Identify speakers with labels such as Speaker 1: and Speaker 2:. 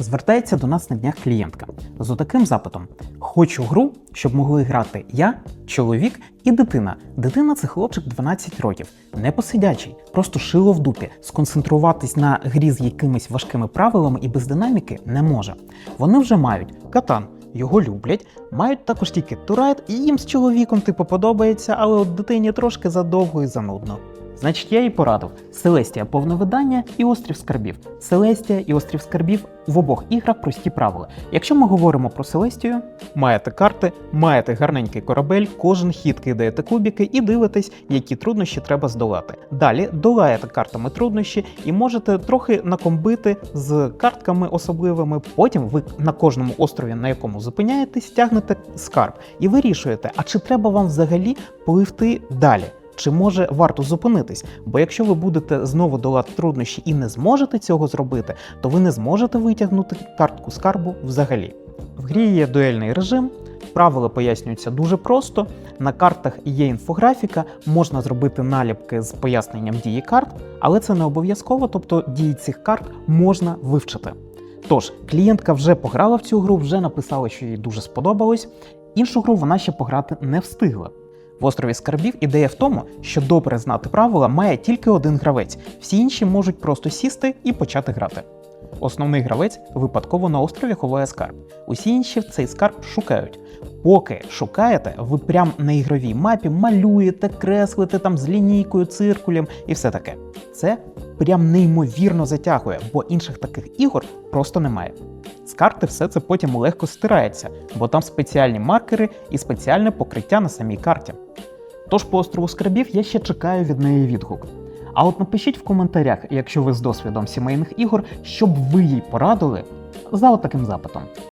Speaker 1: Звертається до нас на днях клієнтка з отаким запитом: Хочу гру, щоб могли грати я, чоловік і дитина. Дитина це хлопчик 12 років, не посидячий, просто шило в дупі. Сконцентруватись на грі з якимись важкими правилами і без динаміки не може. Вони вже мають катан. Його люблять, мають також тільки турайт, і їм з чоловіком типу подобається, але от дитині трошки задовго і занудно. Значить, я їй порадив Селестія повне видання і Острів Скарбів. Селестія і Острів Скарбів в обох іграх прості правила. Якщо ми говоримо про Селестію, маєте карти, маєте гарненький корабель, кожен хід кидаєте кубики і дивитесь, які труднощі треба здолати. Далі долаєте картами труднощі і можете трохи накомбити з картками особливими. Потім ви на кожному острові, на якому зупиняєтесь, тягнете скарб і вирішуєте, а чи треба вам взагалі пливти далі. Чи може варто зупинитись? Бо якщо ви будете знову долати труднощі і не зможете цього зробити, то ви не зможете витягнути картку скарбу взагалі. В грі є дуельний режим, правила пояснюються дуже просто. На картах є інфографіка, можна зробити наліпки з поясненням дії карт, але це не обов'язково, тобто дії цих карт можна вивчити. Тож, клієнтка вже пограла в цю гру, вже написала, що їй дуже сподобалось. Іншу гру вона ще пограти не встигла. В острові скарбів ідея в тому, що добре знати правила має тільки один гравець, всі інші можуть просто сісти і почати грати. Основний гравець випадково на острові ховає скарб. Усі інші цей скарб шукають. Поки шукаєте, ви прям на ігровій мапі малюєте, креслите там з лінійкою, циркулем і все таке. Це прям неймовірно затягує, бо інших таких ігор просто немає. З карти все це потім легко стирається, бо там спеціальні маркери і спеціальне покриття на самій карті. Тож по острову скарбів я ще чекаю від неї відгук. А от напишіть в коментарях, якщо ви з досвідом сімейних ігор, щоб ви їй порадили за от таким запитом.